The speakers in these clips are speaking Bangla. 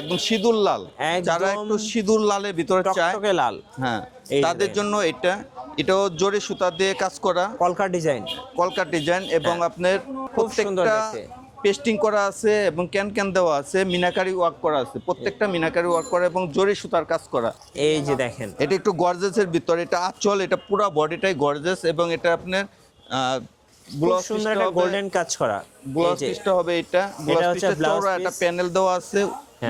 একদম সিঁদুর লাল। যারা একটু সিঁদুর লালের ভিতরে চায় লাল। হ্যাঁ তাদের জন্য এটা এটাও জরি সুতা দিয়ে কাজ করা। কলকা ডিজাইন। কলকা ডিজাইন এবং আপনার হ্যাঁ। খুব সুন্দর পেস্টিং করা আছে এবং ক্যান ক্যান দেওয়া আছে মিনাকারি ওয়ার্ক করা আছে। প্রত্যেকটা মিনাকারি ওয়ার্ক করা এবং জরি সুতার কাজ করা। এই যে দেখেন। এটা একটু গর্জেসের ভিতরে এটা আঁচল এটা পুরো বডিটাই গর্জেস এবং এটা আপনার ব্লাউজ সুন্দর একটা গোল্ডেন কাজ করা। ব্লাউজ পিসটা হবে এটা। ব্লাউজ হচ্ছে পিসটা চওড়া একটা প্যানেল দেওয়া আছে।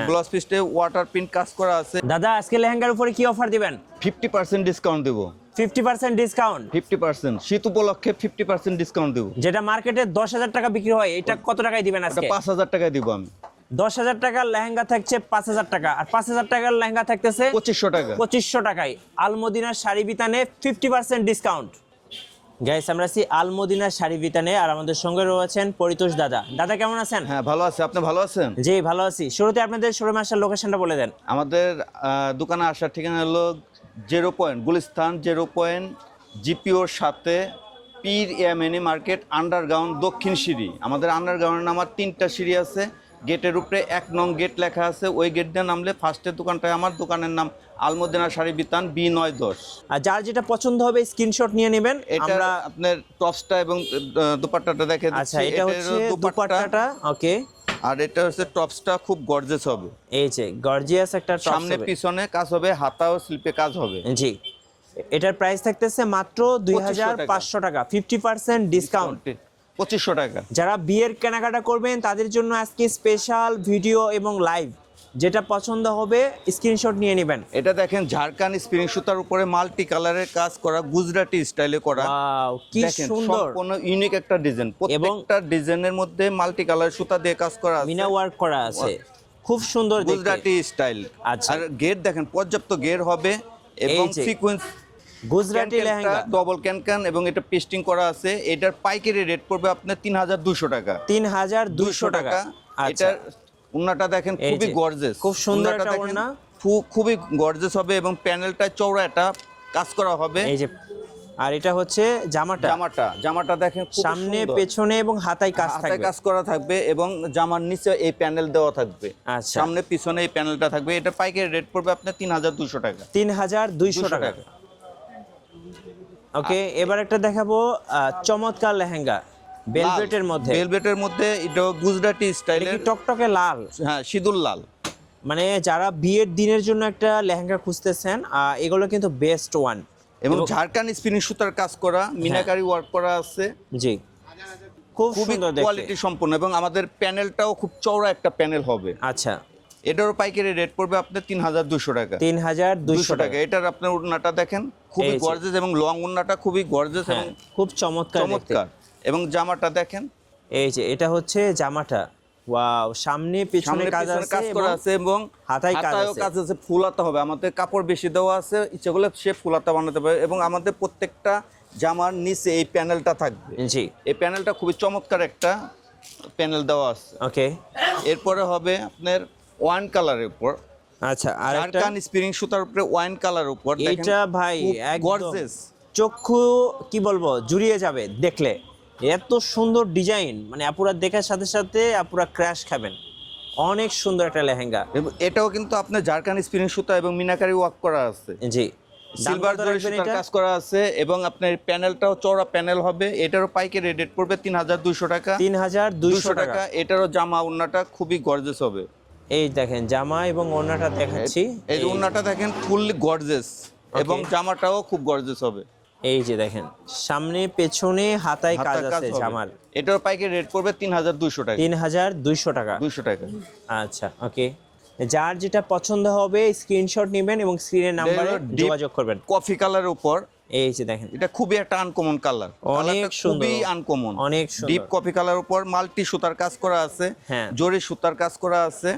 ব্লাউজ পিসটে ওয়াটার প্রিন্ট কাজ করা আছে। দাদা আজকে লেহেঙ্গার উপরে কি অফার দিবেন? ফিফটি পার্সেন্ট ডিসকাউন্ট দেবো। Fifty percent discount fifty percent শীত উপলক্ষে ফিফটি পার্সেন্ট ডিসকাউন্ট দেবো। যেটা মার্কেটে দশ হাজার টাকা বিক্রি হয় এটা কত টাকায় দিবেন আজকে? পাঁচ হাজার টাকায় দিব আমি। দশ হাজার টাকার লেহেঙ্গা থাকছে পাঁচ হাজার টাকা আর পাঁচ হাজার টাকার লেহেঙ্গা থাকতেছে পঁচিশশো টাকা। পঁচিশশো টাকায়। আলমদিনার শাড়ি বিতানে ফিফটি পার্সেন্ট ডিসকাউন্ট গাইস আমরা আছি আলমদিনার শাড়ি বিতানে আর আমাদের সঙ্গে রয়েছেন পরিতোষ দাদা। দাদা কেমন আছেন? হ্যাঁ ভালো আছে। আপনি ভালো আছেন? জি ভালো আছি। শুরুতে আপনাদের শোরুমে আসার লোকেশনটা বলে দেন। আমাদের দোকানে আসার ঠিকানা হলো zero point Gulistan zero point জিপিওর সাথে পীর ইয়ামেনি মার্কেট আন্ডারগ্রাউন্ড দক্ষিণ সিঁড়ি। আমাদের আন্ডারগ্রাউন্ডের নামার তিনটা সিঁড়ি আছে। গেটের উপরে এক নং গেট লেখা আছে। ওই গেট দিয়ে নামলে ফার্স্টের দোকানটায় আমার দোকানের নাম আলমদিনা শাড়ি বিতান বি নয় দশ। আর যার যেটা পছন্দ হবে স্ক্রিনশট নিয়ে নেবেন। এটা আপনার টপসটা এবং দুপাট্টাটা দেখে আচ্ছা এটা হচ্ছে দুপাট্টাটা ওকে আর এটা হচ্ছে টপসটা খুব গর্জেস হবে। এই যে গর্জিয়াস একটা টপস সামনে পিছনে কাজ হবে হাতা ও স্লিপে কাজ হবে। জি। এটার প্রাইস থাকতেছে মাত্র দুই হাজার পাঁচশো টাকা ফিফটি পার্সেন্ট ডিসকাউন্ট পঁচিশশো টাকা। যারা বিয়ের কেনাকাটা করবেন তাদের জন্য আজকে স্পেশাল ভিডিও এবং লাইভ যেটা পছন্দ হবে স্ক্রিনশট নিয়ে নেবেন। এটা দেখেন ঝাড়খান স্প্রিং সুতার উপরে মাল্টি কালারের কাজ করা গুজরাটি স্টাইলে করা। কি সুন্দর। সম্পূর্ণ ইউনিক একটা ডিজাইন প্রত্যেকটা ডিজাইনের মধ্যে মাল্টি কালার সুতা দিয়ে কাজ করা আছে। মিনা ওয়ার্ক করা আছে। খুব সুন্দর গুজরাটি স্টাইল আচ্ছা। আর গেট দেখেন পর্যাপ্ত গেট হবে এবং sequence Gujarati lehenga. Double can এবং এটা পেস্টিং করা আছে। এটার পাইকারি রেট পড়বে আপনার তিন হাজার দুশো টাকা। তিন হাজার দুইশো টাকা। আচ্ছা। এটার উন্নাটা দেখেন খুবই গর্জেস খুব সুন্দর একটা ওড়না। খুবই গর্জেস হবে এবং প্যানেলটা চওড়া একটা কাজ করা হবে। এই যে আর এটা হচ্ছে জামাটা। জামাটা। জামাটা দেখেন সামনে পেছনে এবং হাতায় কাজ হাতায় কাজ করা থাকবে এবং জামার নিচে এই প্যানেল দেওয়া থাকবে। আচ্ছা। সামনে পিছনে এই প্যানেলটা থাকবে। এটা পাইকারি রেট পড়বে আপনার তিন হাজার দুশো টাকা। তিন হাজার দুইশো 200 টাকা। টাকা। ওকে এবার একটা দেখাবো চমৎকার লেহেঙ্গা বেলভেটের মধ্যে। ভেলভেটের মধ্যে এটা গুজরাটি স্টাইলের টকটকে লাল? হ্যাঁ সিঁদুর লাল। মানে যারা বিয়ের দিনের জন্য একটা লেহেঙ্গা খুঁজতেছেন এগুলো কিন্তু বেস্ট ওয়ান এবং ঝাড়খান স্পিনিং সুতার কাজ করা মিনাকারি ওয়ার্ক করা আছে। জি। খুব সুন্দর দেখতে। কোয়ালিটি সম্পন্ন। এবং আমাদের প্যানেলটাও খুব চওড়া একটা প্যানেল হবে। আচ্ছা। এটারও পাইকারি রেট পড়বে আপনার তিন হাজার দুশো টাকা। তিন হাজার দুশো টাকা। এটার আপনার উন্নাটা দেখেন খুবই গর্জেস এবং লং উন্নাটা খুবই গর্জেস হ্যাঁ এবং খুব চমৎকার চমৎকার। এবং জামাটা দেখেন। এই যে এটা হচ্ছে জামাটা। ওয়াও সামনে পেছনে কাজ কাজ করা আছে এবং হাতায় কাজ আছে। কাজ আছে ফুলাতে হবে। আমাদের কাপড় বেশি দেওয়া আছে ইচ্ছে করলে সে ফুলাতে বানাতে পারে এবং আমাদের প্রত্যেকটা জামার নিচে এই প্যানেলটা থাকবে। জি। এই প্যানেলটা খুবই চমৎকার একটা প্যানেল দেওয়া আছে। ওকে এরপরে হবে আপনার ওয়াইন কালারের উপর। আচ্ছা আর একটা ঝাড়খান স্প্রিং সুতার উপরে ওয়াইন কালার উপর। এইটা ভাই গর্জেস চক্ষু কি বলব জুড়িয়ে যাবে দেখলে। এত সুন্দর ডিজাইন মানে আপুরা দেখার সাথে সাথে আপুরা ক্র্যাশ খাবেন। অনেক সুন্দর একটা লেহেঙ্গা। এটাও কিন্তু আপনার ঝাড়খান স্প্রিং সুতা এবং মিনাকারি ওয়ার্ক করা আছে। জি। সিলভার জরি সুতার কাজ করা আছে এবং আপনার প্যানেলটাও চওড়া প্যানেল হবে। এটারও পাইকারি রেট পড়বে তিন হাজার দুইশো টাকা। তিন হাজার দুইশো টাকা। টাকা। এটারও জামা উন্নাটা খুবই গর্জেস হবে। এই দেখেন জামা এবং ওড়নাটা দেখাচ্ছি। এই উন্নাটা দেখেন ফুললি গর্জেস এবং জামাটাও খুব গর্জেস হবে। এই যে দেখেন সামনে পেছনে হাতায় কাজ আছে। জামার। এটার পাইকারি রেট পড়বে তিন হাজার দুইশো টাকা। তিন হাজার দুইশো টাকা। দুইশো টাকা। আচ্ছা ওকে যার যেটা পছন্দ হবে স্ক্রিনশট নেবেন এবং স্ক্রিনের নাম্বারে যোগাযোগ করবেন। কফি কালারের উপর। এই যে দেখেন। এটা খুবই একটা আনকমন কালার অনেক সুন্দর। খুবই আনকমন অনেক সুন্দর। ডিপ কফি কালার উপর মাল্টি সুতার কাজ করা আছে। হ্যাঁ। জরি সুতার কাজ করা আছে।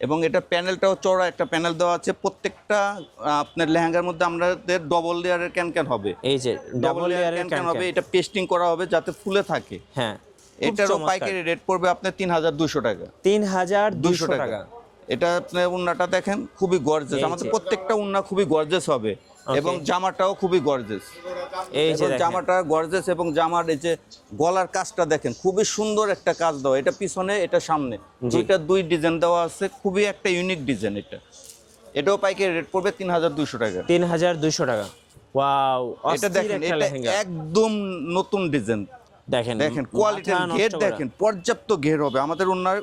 এবং এটা প্যানেলটাও চড়া একটা প্যানেল দেওয়া আছে। প্রত্যেকটা আপনার লেহেঙ্গার মধ্যে আমাদের ডবল লেয়ারের ক্যান ক্যান হবে। এই যে ডবল লেয়ার লেয়ারের ক্যান ক্যান হবে। এটা পেস্টিং করা হবে যাতে ফুলে থাকে। হ্যাঁ এটারও পাইকারি রেট পড়বে আপনার তিন হাজার দুশো টাকা। তিন হাজার দুশো দুইশো টাকা। এটা আপনার উন্নাটা দেখেন খুবই গর্জেস আমাদের প্রত্যেকটা উন্না খুবই গর্জেস হবে. এবং জামাটাও খুবই গর্জেস এই যে জামাটা গর্জেস এবং জামার এই যে গলার কাজটা দেখেন খুবই সুন্দর একটা কাজ দেওয়া। এটা পিছনে এটা সামনে। দুইটা দুই ডিজাইন দেওয়া আছে। খুবই একটা ইউনিক ডিজাইন এটা। এটাও পাইকারি রেট পড়বে তিন হাজার দুইশো টাকা। তিন হাজার দুইশো টাকা। ওয়াও এটা দেখেন এটা একদম নতুন ডিজাইন দেখেন দেখেন কোয়ালিটির ঘের দেখেন পর্যাপ্ত ঘের হবে। আমাদের ওনার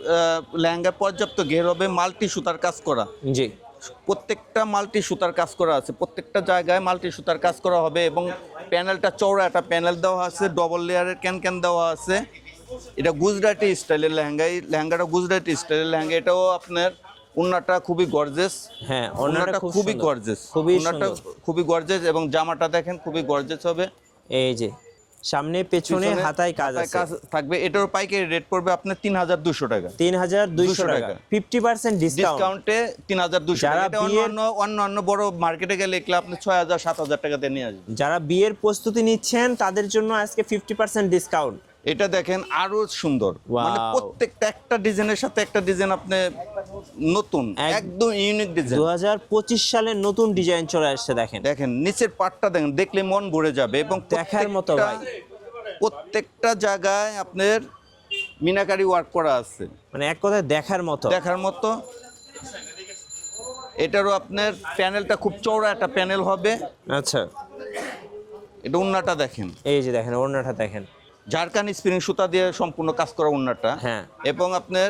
লেহেঙ্গা পর্যাপ্ত ঘের হবে মাল্টি সুতার কাজ করা। জি। প্রত্যেকটা মাল্টি সুতার কাজ করা আছে প্রত্যেকটা জায়গায় মাল্টি সুতার কাজ করা হবে এবং প্যানেলটা চওড়া একটা প্যানেল দেওয়া আছে ডবল লেয়ারের ক্যান ক্যান দেওয়া আছে। এটা গুজরাটি স্টাইলের লেহেঙ্গা এই লেহেঙ্গাটা গুজরাটি স্টাইলের লেহেঙ্গা এটাও আপনার উন্নাটা খুবই গর্জেস হ্যাঁ ওনাটা খুবই গর্জেস খুবই ওনাটা খুবই গর্জেস এবং জামাটা দেখেন খুবই গর্জেস হবে। এই যে সামনে পেছনে হাতায় কাজ আছে। থাকবে। এটার পাইকারি রেট পড়বে আপনার তিন হাজার দুশো টাকা। তিন হাজার দুইশো টাকা। টাকা। ফিফটি পার্সেন্ট ডিসকাউন্ট ডিসকাউন্টে তিন হাজার দুশো যারা টাকা অন্য অন্য অন্য বড় মার্কেটে গেলে এগুলো আপনি ছয় হাজার সাত হাজার টাকাতে নিয়ে আসবেন। যারা বিয়ের প্রস্তুতি নিচ্ছেন তাদের জন্য আজকে ফিফটি পার্সেন্ট ডিসকাউন্ট এটা দেখেন আরও সুন্দর। মানে প্রত্যেকটা একটা ডিজাইনের সাথে একটা ডিজাইন আপনি নতুন একদম ইউনিক ডিজাইন। দু হাজার পঁচিশ সালের নতুন ডিজাইন চলে আসছে দেখেন। দেখেন নিচের পাটটা দেখেন দেখলে মন ভরে যাবে এবং দেখার মতো ভাই। প্রত্যেকটা জায়গায় আপনার মিনাকারি ওয়ার্ক করা আছে। মানে এক কথায় দেখার মতো। দেখার মতো। এটারও আপনার প্যানেলটা খুব চওড়া একটা প্যানেল হবে। আচ্ছা। এটা উন্নাটা দেখেন। এই যে দেখেন ওড়নাটা দেখেন। ঝাড়খান স্প্রিং সুতা দিয়ে সম্পূর্ণ কাজ করা উন্নাটা হ্যাঁ। এবং আপনার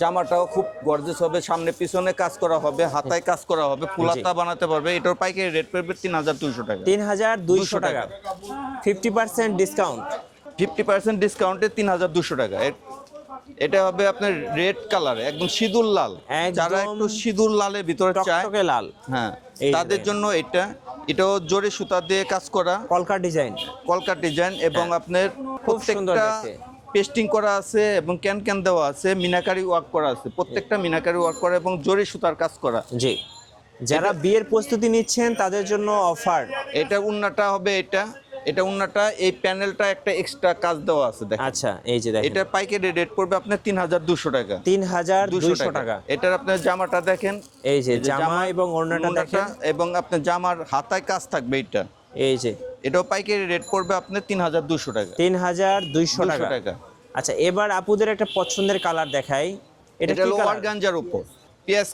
জামাটাও খুব গর্জেস হবে সামনে পিছনে কাজ করা হবে হাতায় কাজ করা হবে ফুলাতা বানাতে পারবে। এটার পাইকারি রেট পড়বে তিন হাজার দুইশো টাকা। তিন হাজার দুইশো টাকা। Fifty percent discount fifty percent ডিসকাউন্টে তিন হাজার দুশো টাকা। এটা হবে আপনার রেড কালার একদম সিঁদুর লাল। যারা একটু সিঁদুর লালের ভিতরে চায় টকটকে লাল। হ্যাঁ তাদের জন্য এটা এটাও জোরে সুতা দিয়ে কাজ করা। কলকার ডিজাইন। কলকার ডিজাইন এবং আপনার হ্যাঁ। খুব সুন্দর পেস্টিং করা আছে এবং ক্যান ক্যান দেওয়া আছে মিনাকারি ওয়ার্ক করা আছে। প্রত্যেকটা মিনাকারি ওয়ার্ক করা এবং জোরে সুতার কাজ করা। জি। যারা বিয়ের প্রস্তুতি নিচ্ছেন তাদের জন্য অফার। এটা উন্নাটা হবে এটা। এটা উন্নাটা এই প্যানেলটা একটা এক্সট্রা কাজ দেওয়া আছে দেখেন। আচ্ছা এই যে দেখেন। এটা পাইকারি রেট পড়বে আপনার তিন হাজার দুশো টাকা। তিন হাজার দুশো দুইশো টাকা। এটার আপনার জামাটা দেখেন। এই যে জামা এবং ওড়নাটা দেখেন। এবং আপনার জামার হাতায় কাজ থাকবে এটা এই যে। এটাও পাইকারি রেট পড়বে আপনার তিন হাজার দুশো টাকা। তিন হাজার দুইশো 200 টাকা। আচ্ছা এবার আপুদের একটা পছন্দের কালার দেখাই। এটা কি কালার অর্গানজার উপর। পিয়াজ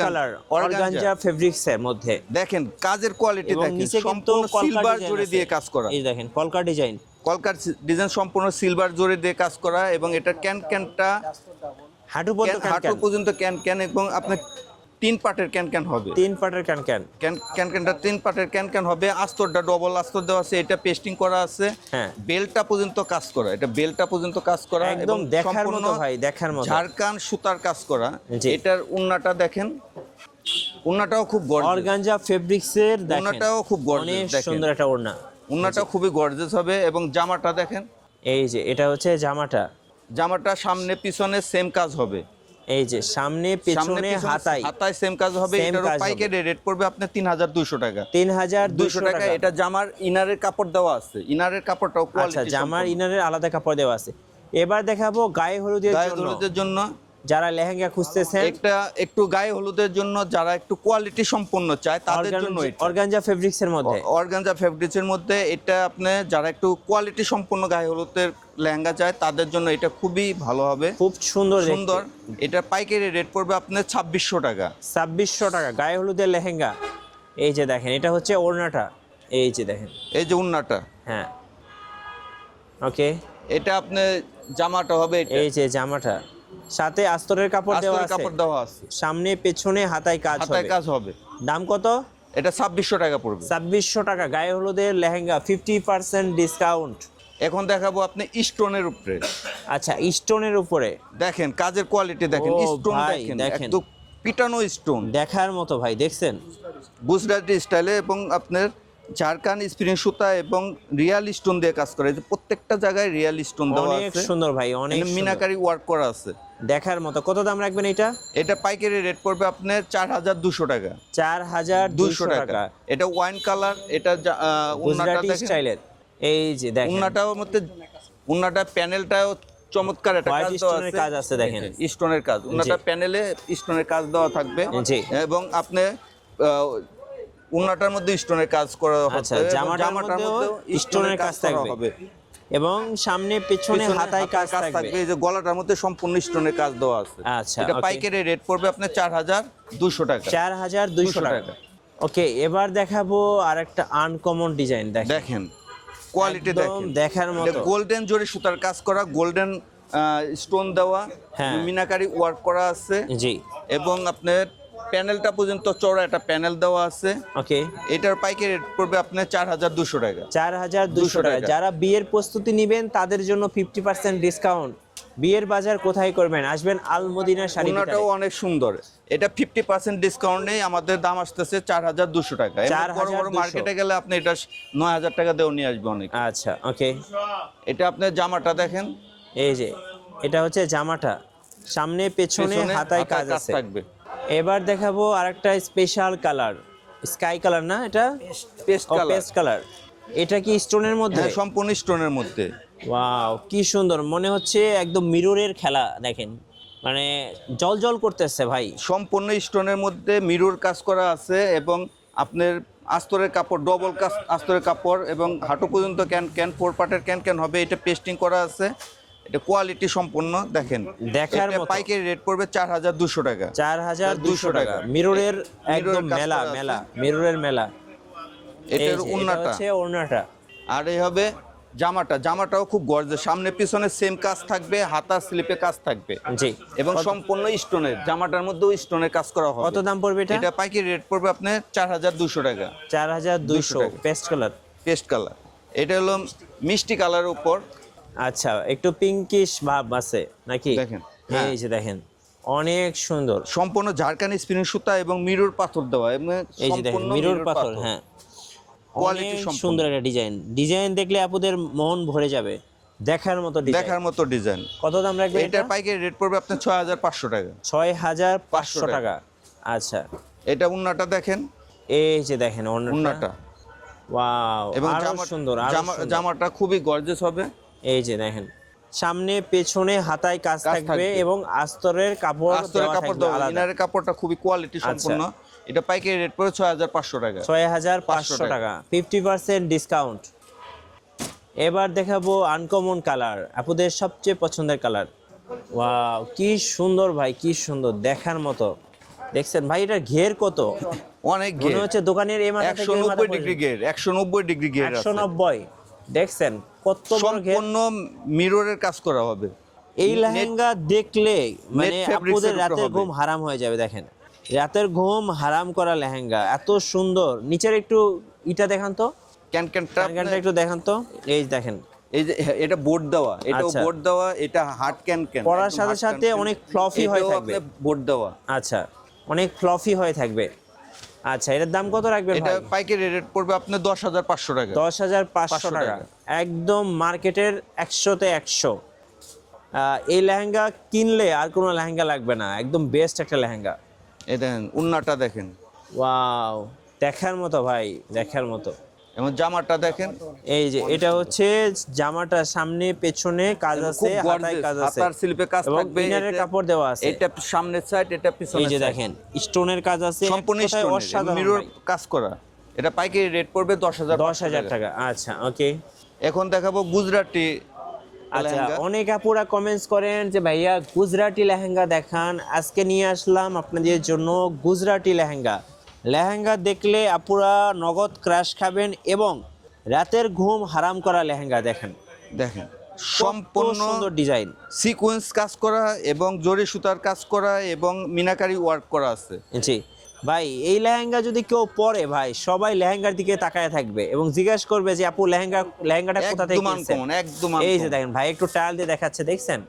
কালার অর্গানজা। ফেব্রিক্স এর মধ্যে। দেখেন কাজের কোয়ালিটি দেখেন সম্পূর্ণ সিলভার জুড়ে দিয়ে কাজ করা। এই দেখেন কলকা ডিজাইন কলকার ডিজাইন সম্পূর্ণ সিলভার জোরে দিয়ে কাজ করা এবং এটা ক্যান ক্যানটা হাঁটু পর্যন্ত হাঁটু পর্যন্ত ক্যান ক্যান এবং আপনার তিন পাটের ক্যান ক্যান হবে। তিন পাটের ক্যান ক্যান। ক্যান ক্যান ক্যানটা তিন পাটের ক্যান ক্যান হবে। আস্তরটা ডবল আস্তর দেওয়া আছে এটা পেস্টিং করা আছে। হ্যাঁ। বেলটা পর্যন্ত কাজ করা এটা বেলটা পর্যন্ত কাজ করা একদম এবং দেখার মতো ভাই দেখার মতো। ঝাড়খান সুতার কাজ করা। এটার উন্নাটা দেখেন উন্নাটাও খুব গর্জিয়াস অর্গানজা ফেব্রিক্স এর দেখেন। ওড়নাটাও খুব অনেক দেখেন। সুন্দর একটা ওড়না উন্নাটা খুবই গর্জিয়াস হবে এবং জামাটা দেখেন। এই যে এটা হচ্ছে জামাটা। জামাটা সামনে পিছনে সেম কাজ হবে। এই যে সামনে পেছনে হাতাই হাতাই হাতায় সেম কাজ হবে এটার পাইকে পাইকারি রেট পড়বে আপনার তিন হাজার দুশো টাকা। তিন হাজার দুশো দুইশো টাকা এটা জামার ইনারের কাপড় দেওয়া আছে। ইনারের কাপড়টাও কোয়ালিটি আচ্ছা জামার ইনারের আলাদা কাপড় দেওয়া আছে। এবার দেখাবো গায়ে হলুদের গায়ে জন্য। হলুদের জন্য যারা লেহেঙ্গা খুঁজতেছেন একটা একটু গায়ে হলুদের জন্য যারা একটু কোয়ালিটি সম্পন্ন চায় তাদের জন্য অর্গানজা ফেব্রিক্স এর মধ্যে? অর্গানজা ফেব্রিক্সের মধ্যে এটা আপনি যারা একটু কোয়ালিটি সম্পন্ন গায়ে হলুদের লেহেঙ্গা চায় তাদের জন্য এটা খুবই ভালো হবে। খুব সুন্দর সুন্দর। এটা পাইকারি রেট পড়বে আপনার ছাব্বিশশো টাকা। ছাব্বিশশো টাকা গায়ে হলুদের লেহেঙ্গা। এই যে দেখেন এটা হচ্ছে ওড়নাটা। এই যে দেখেন। এই যে উন্নাটা হ্যাঁ। ওকে এটা আপনি জামাটা হবে এই যে জামাটা। সাথে আস্তরের কাপড় দেওয়া আছে। কাপড় দেওয়া আছে। সামনে পেছনে হাতায় কাজ হাতায় হবে। কাজ হবে। দাম কত? এটা ছাব্বিশশো টাকা পড়বে। ছাব্বিশশো টাকা। গায়ে হলুদের লেহেঙ্গা ফিফটি পার্সেন্ট ডিসকাউন্ট এখন দেখাবো আপনি স্টোনের উপরে। আচ্ছা স্টোনের উপরে। দেখেন কাজের কোয়ালিটি দেখেন স্টোন দেখেন দেখেন। একদম পিটানো স্টোন। দেখার মতো ভাই দেখছেন? গুজরাটি স্টাইলে এবং আপনার ঝাড়খান্ড স্প্রিং সুতা এবং রিয়াল স্টোন দিয়ে কাজ করা। প্রত্যেকটা জায়গায় রিয়াল স্টোন দেওয়া অনেক আছে। সুন্দর ভাই অনেক মিনাকারি ওয়ার্ক করা আছে। দেখার মতো। কত দাম রাখবেন এটা? এটা পাইকারি রেট পড়বে আপনার চার হাজার দুশো টাকা। চার হাজার দুশো টাকা। এটা ওয়াইন কালার এটা স্টাইলের। এই যে দেখেন। উন্নাটাও মধ্যে উন্নাটা প্যানেলটাও চমৎকার একটা কাজ দেওয়া এর কাজ আছে দেখেন। স্টোনের কাজ। উন্নাটা প্যানেলে স্টোনের কাজ দেওয়া থাকবে। এবং আপনি উন্নাটার মধ্যে স্টোনের কাজ করা আচ্ছা জামাটার মধ্যেও স্টোনের কাজ থাকবে হবে। এবং সামনে পেছনে হাতায় কাজ থাকবে। এই যে গলাটার মধ্যে সম্পূর্ণ স্টোনের কাজ দেওয়া আছে। আচ্ছা, এটা. পাইকারি রেট পড়বে আপনার চার হাজার দুশো টাকা। চার হাজার দুইশো 200 টাকা। ওকে এবার দেখাবো আর একটা আনকমন ডিজাইন দেখ দেখেন কোয়ালিটি দেখেন। দেখার মতো। গোল্ডেন জরি সুতার কাজ করা গোল্ডেন স্টোন দেওয়া হ্যাঁ। মিনাকারি ওয়ার্ক করা আছে। জি। এবং আপনার প্যানেলটা পর্যন্ত চড়া একটা প্যানেল দেওয়া আছে। ওকে। এটার পাইকারি রেট পড়বে আপনার চার হাজার দুশো টাকা। চার হাজার দুশো টাকা। যারা বিয়ের প্রস্তুতি নেবেন তাদের জন্য ফিফটি পার্সেন্ট ডিসকাউন্ট বিয়ের বাজার কোথায় করবেন? আসবেন আল মদিনা শাড়ি ওনাটাও অনেক সুন্দর। এটা ফিফটি পার্সেন্ট ডিসকাউন্ট নেই আমাদের দাম আসতেছে চার হাজার দুশো টাকা। বড় বড় মার্কেটে গেলে আপনি এটা নয় হাজার টাকা দিয়েও নিয়ে আসবে অনেক। আচ্ছা ওকে। এটা আপনার জামাটা দেখেন। এই যে এটা হচ্ছে জামাটা। সামনে পেছনে হাতায় কাজ কাজ আছে। থাকবে। এবার দেখাবো আরেকটা স্পেশাল কালার স্কাই কালার না এটা? পেস্ট কালার পেস্ট কালার এটা কি স্টোনের মধ্যে? হ্যাঁ সম্পূর্ণ স্টোনের মধ্যে। ওয়াও কি সুন্দর। মনে হচ্ছে একদম মিররের খেলা দেখেন। মানে জল জল করতেছে ভাই। সম্পূর্ণ স্টোনের মধ্যে মিরর কাজ করা আছে এবং আপনার আস্তরের কাপড় ডবল কাজ আস্তরের কাপড় এবং হাঁটু পর্যন্ত ক্যান ক্যান ফোর পার্টের ক্যান ক্যান হবে। এটা পেস্টিং করা আছে। এটা কোয়ালিটি সম্পূর্ণ দেখেন। দেখার মতো। পাইকারি রেট পড়বে চার হাজার দুশো টাকা। চার হাজার দুশো টাকা। টাকা। মিররের একদম মেলা মেলা মিররের মেলা। এটার উন্নাটা হচ্ছে আর এই হবে জামাটা। জামাটাও খুব গর্জে সামনে পিছনে সেম কাজ থাকবে হাতা স্লিপে কাজ থাকবে। জি। এবং সম্পূর্ণ স্টোনের জামাটার মধ্যেও স্টোনের কাজ করা হবে। কত দাম পড়বে এটা? এটা পাইকারি রেট পড়বে আপনার চার হাজার দুশো টাকা। চার হাজার দুইশো টাকা। পেস্ট কালার পেস্ট কালার এটা হলো মিষ্টি কালারের উপর। আচ্ছা একটু পিঙ্কিশ ভাব আছে নাকি? দেখেন, হ্যাঁ। এই যে দেখেন অনেক সুন্দর। সম্পূর্ণ ঝাড়খানি স্পিনিং সুতা এবং মিরর পাথর দেওয়া এই যে দেখেন মিরর পাথর হ্যাঁ। সম্পন্ন। সুন্দর একটা ডিজাইন ডিজাইন দেখলে আপুদের মন ভরে যাবে। দেখার মতো দেখার মতো ডিজাইন কত দাম রাখবেন এটা পাইকারি রেট পড়বে আপনার ছয় হাজার পাঁচশো টাকা। ছয় হাজার পাঁচশো টাকা। আচ্ছা। এটা উন্নাটা দেখেন। এই যে দেখেন উন্নাটা। ওয়াও এবং সুন্দর আরও জামা- সুন্দর। জামাটা খুবই গর্জেস হবে। এই যে দেখেন সামনে পেছনে হাতায় কাজ থাকবে। এবং আস্তরের কাপড় আস্তরের কাপড় আচ্ছা। ইনারের কাপড়টা খুবই কোয়ালিটি সম্পূর্ণ। এটা পাইকারি রেট হাজার পাঁচশো টাকা। ছয় হাজার পাঁচশো 500 টাকা। ফিফটি পার্সেন্ট ডিসকাউন্ট এবার দেখাবো আনকমন কালার আপুদের সবচেয়ে পছন্দের কালার ওয়াও কি সুন্দর ভাই কি সুন্দর দেখার মতো। দেখছেন ভাই এটার ঘের কত? অনেক ঘের। মনে হচ্ছে দোকানের এই মাথা থেকে নব্বই ডিগ্রি ঘের একশো নব্বই ডিগ্রি ঘের একশো নব্বই। দেখছেন কত সম্পূর্ণ মিররের কাজ করা হবে। এই লেহেঙ্গা দেখলে মানে আপুদের রাতের ঘুম হারাম হয়ে যাবে দেখেন। রাতের ঘুম হারাম করা লেহেঙ্গা এত সুন্দর। নিচের একটু ইটা দেখান তো। ক্যান ক্যানটা একটু দেখান তো। এই দেখেন। এই যে এটা বোর্ড দেওয়া এটা আচ্ছা। বোর্ড দেওয়া এটা হার্ড ক্যান ক্যান পরার সাথে সাথে। অনেক fluffy হয়ে থাকবে। বোর্ড দেওয়া। আচ্ছা অনেক ফ্লফি হয়ে থাকবে। আচ্ছা এটার দাম কত রাখবেন এটা পাইকারি রেট পড়বে আপনার দশ হাজার পাঁচশো টাকা। দশ হাজার পাঁচশো টাকা। একদম মার্কেটের একশোতে একশো। এই লেহেঙ্গা কিনলে আর কোনো লেহেঙ্গা লাগবে না। একদম বেস্ট একটা লেহেঙ্গা। এই দেখেন উন্নাটা দেখেন। ওয়াও দেখার মতো ভাই দেখার মতো। এবং জামাটা দেখেন। এই যে এটা হচ্ছে জামাটা সামনে পেছনে কাজ আছে হাতায় কাজ আছে। হাতার স্লিপে কাজ থাকবে ইনারের কাপড় দেওয়া আছে। এটা সামনের সাইড এটা এই যে দেখেন স্টোনের কাজ আছে সম্পূর্ণ অসাধারণ মিরর কাজ করা। এটা পাইকারি রেট পড়বে দশ হাজার দশ হাজার টাকা। আচ্ছা ওকে এখন দেখাবো গুজরাটি আচ্ছা। অনেক আপুরা কমেন্টস করেন যে ভাইয়া গুজরাটি লেহেঙ্গা দেখান। আজকে নিয়ে আসলাম আপনাদের জন্য গুজরাটি লেহেঙ্গা। লেহেঙ্গা দেখলে আপুরা নগদ ক্রাশ খাবেন এবং রাতের ঘুম হারাম করা লেহেঙ্গা দেখেন। দেখেন সম্পূর্ণ সুন্দর ডিজাইন সিকোয়েন্স কাজ করা এবং জরি সুতার কাজ করা এবং মিনাকারি ওয়ার্ক করা আছে। জি। ভাই এই লেহেঙ্গা যদি কেউ পরে ভাই সবাই লেহেঙ্গার দিকে তাকায় থাকবে এবং জিজ্ঞাসা করবে যে আপু লেহেঙ্গা লেহেঙ্গাটা কোথা থেকে একদম কিনছেন? একদম এই যে দেখেন ভাই একটু টায়াল দিয়ে দেখাচ্ছে দেখছেন?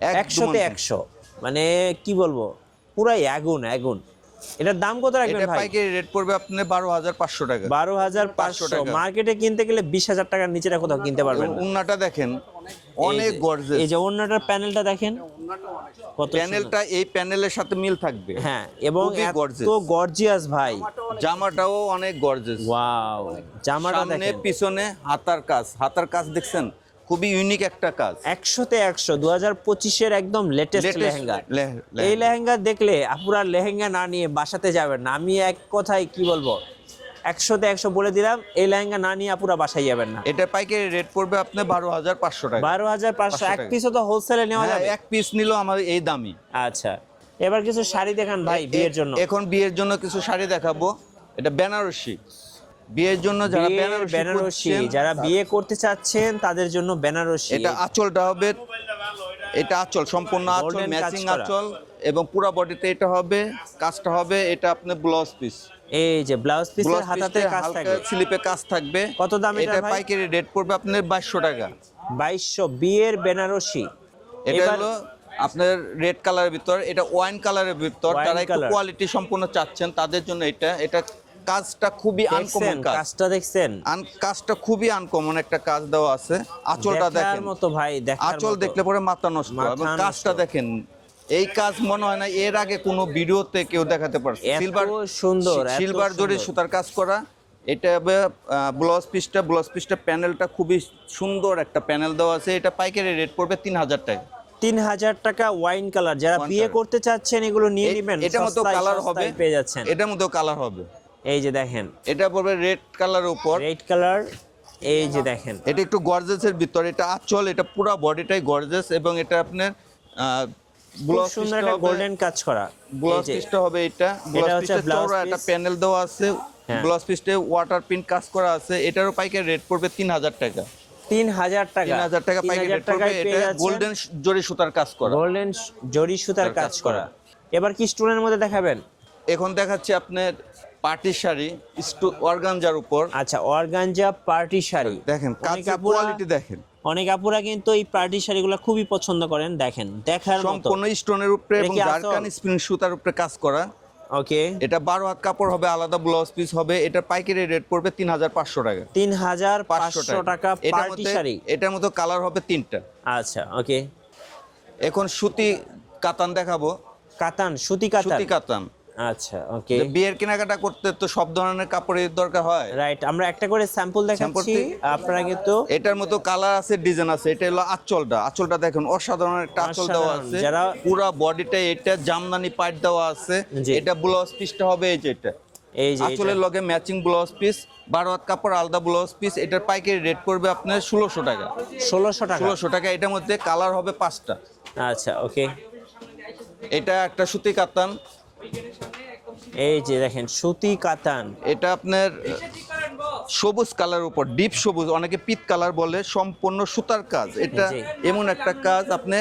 একশোতে একশো। মানে কি বলব? পুরাই আগুন আগুন। এটার দাম কত রাখবেন ভাই? পাইকারি রেট পড়বে হাজার পাঁচশো টাকা। বারো হাজার পাঁচশো। টাকা। মার্কেটে কিনতে গেলে বিশ হাজার টাকার নিচেটা কোথাও কিনতে পারবেন উন্নাটা দেখেন অনেক এই যে- এই যে অন্যটার প্যানেলটা দেখেন কত। প্যানেলটা এই প্যানেলের সাথে মিল থাকবে। হ্যাঁ এবং এত গর্জিয়াস ভাই। জামাটাও অনেক গর্জেস ওয়াও জামাটা দেখেন। পিছনে হাতার কাজ। হাতার কাজ দেখছেন? খুবই ইউনিক একটা কাজ। একশোতে একশো দু হাজার পঁচিশের একদম লেটেস্ট লেহেঙ্গা। এই লেহেঙ্গা দেখলে আপুরা লেহেঙ্গা না নিয়ে বাসাতে যাবেন না। আমি এক কথায় কি বলব? একশোতে একশো বলে দিলাম এই লেহেঙ্গা না নিয়ে আপুরা বাসায় যাবেন না। এটা পাইকারি রেট পড়বে আপনি বারো হাজার পাঁচশো টাকা। বারো হাজার পাঁচশো এক। পিসও তো হোলসেলে নেওয়া হ্যাঁ, যাবে? এক পিস নিল আমার এই দামই আচ্ছা। এবার কিছু শাড়ি দেখান ভাই বিয়ের জন্য। এখন বিয়ের জন্য কিছু শাড়ি দেখাবো। এটা বেনারসি। বিয়ের জন্য যারা বেনারসি যারা বিয়ে করতে চাচ্ছেন তাদের জন্য বেনারসি। এটা আঁচলটা হবে এটা আঁচল সম্পূর্ণ আঁচল ম্যাচিং। আঁচল এবং পুরা বডিতে এটা হবে কাজটা হবে এটা আপনার ব্লাউজ পিস এই যে ব্লাউজ পিসের হাতাতে কাজ হালকা থাকে স্লিপে কাজ থাকবে। কত দাম এটা ভাই? পাইকারি রেট পড়বে আপনার বাইশশো টাকা। বাইশশো বিয়ের বেনারসি। এটা হলো আপনার রেড কালারের ভিতর এটা ওয়াইন কালারের ভিতর যারা একটু কোয়ালিটি সম্পূর্ণ চাচ্ছেন তাদের জন্য এটা এটা কাজটা খুবই আনকমন কাজ। কাজটা দেখছেন? আন কাজটা খুবই আনকমন একটা কাজ দেওয়া আছে। আঁচলটা দেখেন। মতো ভাই আঁচল দেখলে পরে মাথা নষ্ট। এবং কাজটা দেখেন এই কাজ মনে হয় না এর আগে কোনো ভিডিওতে কেউ দেখাতে পারছে। সিলভার সুন্দর, সিলভার সুন্দর। সুতার কাজ করা। এটা ব্লাউজ পিসটা ব্লাউজ পিসটা প্যানেলটা খুবই সুন্দর একটা প্যানেল দেওয়া আছে। এটা পাইকারি রেট পড়বে তিন হাজার টাকা। তিন হাজার টাকা ওয়াইন কালার যারা বিয়ে করতে চাচ্ছেন এগুলো নিয়ে নেবেন। এটার মতো কালার হবে। পেয়ে যাচ্ছেন। এটার মতো কালার হবে। এই যে দেখেন। এটা পড়বে রেড কালার উপর। রেড কালার এই যে দেখেন। এটা একটু গর্জেসের ভিতর এটা আঁচল এটা পুরো বডিটাই গর্জেস এবং এটা আপনার ব্লাউজ সুন্দর একটা গোল্ডেন কাজ করা। ব্লাউজ পিসটা হবে এটা। ব্লাউজ হচ্ছে পিসটা চওড়া একটা প্যানেল দেওয়া আছে। ব্লাউজ পিসটা ওয়াটার প্রিন্ট কাজ করা আছে। এটারও পাইকারি রেট পড়বে তিন হাজার টাকা। তিন হাজার টাকা। তিন হাজার টাকা পাইকারি রেট পড়বে। এটা গোল্ডেন জরি সুতার কাজ করা। গোল্ডেন জরি সুতার কাজ করা। এবার কি স্টোনের মধ্যে দেখাবেন? এখন দেখাচ্ছি আপনার পার্টি শাড়ি অর্গানজার উপর। আচ্ছা অর্গানজা পার্টি শাড়ি। দেখেন কাজের কোয়ালিটি দেখেন। অনেক আপুরা কিন্তু এই পার্টি শাড়িগুলো খুবই পছন্দ করেন দেখেন দেখার মতো। সম্পূর্ণ স্টোনের উপরে এবং জারকান স্প্রিং সুতার উপরে কাজ করা। ওকে। এটা বারো হাত কাপড় হবে আলাদা ব্লাউজ পিস হবে। এটা পাইকারি রেট পড়বে তিন হাজার পাঁচশো টাকা। তিন হাজার পাঁচশো টাকা। পার্টি শাড়ি। এটার মতো কালার হবে তিনটা। আচ্ছা ওকে। এখন সুতি কাতান দেখাবো। কাতান সুতি কাতান। সুতি কাতান। আচ্ছা ওকে বিয়ের কেনাকাটা করতে তো সব ধরনের কাপড়ের দরকার হয়। রাইট আমরা একটা করে স্যাম্পল দেখাচ্ছি আপনারা কিন্তু এটার মতো কালার আছে ডিজাইন আছে এটা হলো আঁচলটা। আঁচলটা দেখুন অসাধারণ একটা আঁচল দেওয়া আছে। যারা- পুরা বডিটা এটা জামদানি পাইট দেওয়া আছে। এটা ব্লাউজ পিসটা হবে এই যে এটা। এই যে আঁচলের লগে ম্যাচিং ব্লাউজ পিস বারো হাত কাপড় আলাদা ব্লাউজ পিস এটার পাইকারি রেট পড়বে আপনার ষোলোশো টাকা। ষোলোশো টাকা? ষোলোশো টাকা এটার মধ্যে কালার হবে পাঁচটা। আচ্ছা ওকে এটা একটা সুতি কাতান এই যে দেখেন সুতি কাতান। এটা আপনার সবুজ কালার উপর ডিপ সবুজ অনেকে পিত কালার বলে সম্পূর্ণ সুতার কাজ। এটা এমন একটা কাজ আপনি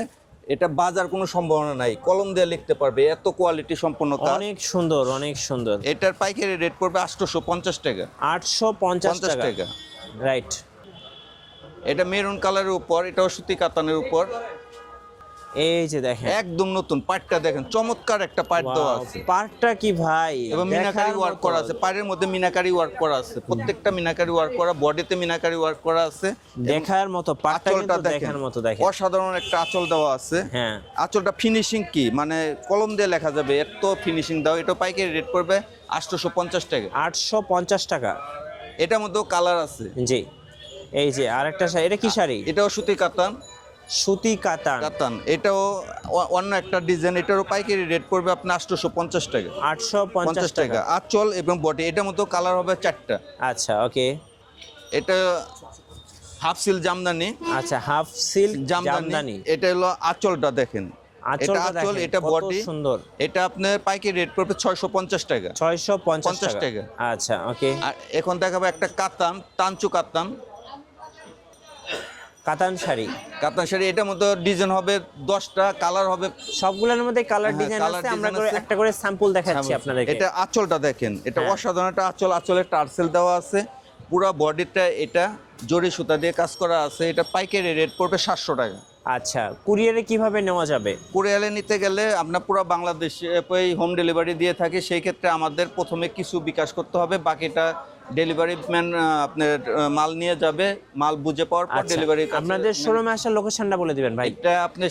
এটা বাজার কোনো সম্ভাবনা নাই। কলম দিয়ে লিখতে পারবে এত কোয়ালিটি সম্পন্ন অনেক সুন্দর অনেক সুন্দর। এটার পাইকারি রেট পড়বে আটশোশো পঞ্চাশ টাকা। আটশো পঞ্চাশ টাকা। রাইট। এটা মেরুন কালারের উপর এটাও সুতি কাতানের উপর। এই যে দেখেন। একদম নতুন পাটটা দেখেন চমৎকার একটা পাট দেওয়া আছে। পার্টটা কি ভাই? এবং মিনাকারি ওয়ার্ক করা আছে পাড়ের মধ্যে মিনাকারি ওয়ার্ক করা আছে প্রত্যেকটা মিনাকারি ওয়ার্ক করা বডিতে মিনাকারি ওয়ার্ক করা আছে। দেখার মতো আঁচলটা কিন্তু দেখার মতো দেখেন। অসাধারণ একটা আঁচল দেওয়া আছে। হ্যাঁ। আঁচলটা ফিনিশিং কি? মানে কলম দিয়ে লেখা যাবে এত ফিনিশিং দাও এটা পাইকারি রেট পড়বে পঞ্চাশ টাকা। আটশো পঞ্চাশ টাকা। এটার মধ্যেও কালার আছে। জি। এই যে আরেকটা শাড়ি এটা কি শাড়ি? এটাও সুতি কাতান। সুতি কাতান। কাতান। এটাও অন্য একটা ডিজাইন এটারও পাইকারি রেট পড়বে আপনার আটশোশো পঞ্চাশ টাকা। আটশো পঞ্চাশ টাকা। আঁচল এবং বটে এটার মতো কালার হবে চারটা। আচ্ছা ওকে। এটা হাফ সিল জামদানি। আচ্ছা হাফ সিল্ক জামদানি। এটা হলো আঁচলটা দেখেন। এটা আঁচলটা আঁচল এটা কত বডি সুন্দর। এটা আপনার পাইকারি রেট পড়বে ছয়শো পঞ্চাশ টাকা। ছয়শো পঞ্চাশ 50 টাকা। টাকা। আচ্ছা ওকে। আর এখন দেখাবো একটা কাতান তানচু কাতান। কাতান শাড়ি। কাতান শাড়ি এটার মতো ডিজাইন হবে দশটা কালার হবে সবগুলোর মধ্যে কালার হ্যাঁ, ডিজাইন আছে আমরা করে একটা করে স্যাম্পল দেখাচ্ছি আপনাদেরকে। এটা আঁচলটা দেখেন এটা হ্যাঁ। অসাধারণ একটা আঁচল আঁচলের টার্সেল দেওয়া আছে পুরা বডিটা এটা জরি সুতা দিয়ে কাজ করা আছে এটা পাইকারি রেট পড়বে সাতশো টাকা। আচ্ছা কুরিয়ারে কীভাবে নেওয়া যাবে? কুরিয়ারে নিতে গেলে আমরা পুরো বাংলাদেশে হোম ডেলিভারি দিয়ে থাকি সেই ক্ষেত্রে আমাদের প্রথমে কিছু বিকাশ করতে হবে বাকিটা ডেলিভারি ম্যান আপনার মাল নিয়ে যাবে মাল বুঝে পাওয়ার পর আচ্ছা, ডেলিভারি আপনাদের শোরুমে আসার লোকেশনটা বলে দিবেন ভাই। এটা আপনি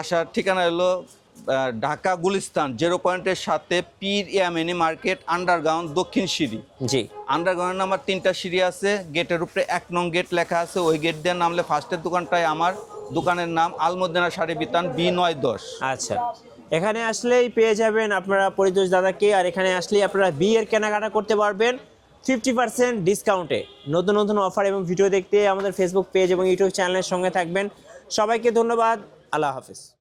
আসার ঠিকানা হলো ঢাকা গুলিস্তান জিরো পয়েন্টের সাথে পীর ইয়ামিনী মার্কেট আন্ডারগ্রাউন্ড দক্ষিণ সিঁড়ি। জি। আন্ডারগ্রাউন্ড নাম্বার তিনটা সিঁড়ি আছে গেটের উপরে এক নং গেট লেখা আছে ওই গেট দিয়ে নামলে ফার্স্টের দোকানটায় আমার। দোকানের নাম আলমদিনা শাড়ি বিতান বি নয় দশ। আচ্ছা। এখানে আসলেই পেয়ে যাবেন আপনারা পরিতোষ দাদাকে আর এখানে আসলেই আপনারা বিয়ের কেনাকাটা করতে পারবেন। ফিফটি পার্সেন্ট ডিসকাউন্টে নতুন নতুন অফার এবং ভিডিও দেখতে আমাদের ফেসবুক পেজ এবং ইউটিউব চ্যানেলের সঙ্গে থাকবেন। সবাইকে ধন্যবাদ। আল্লাহ হাফিজ।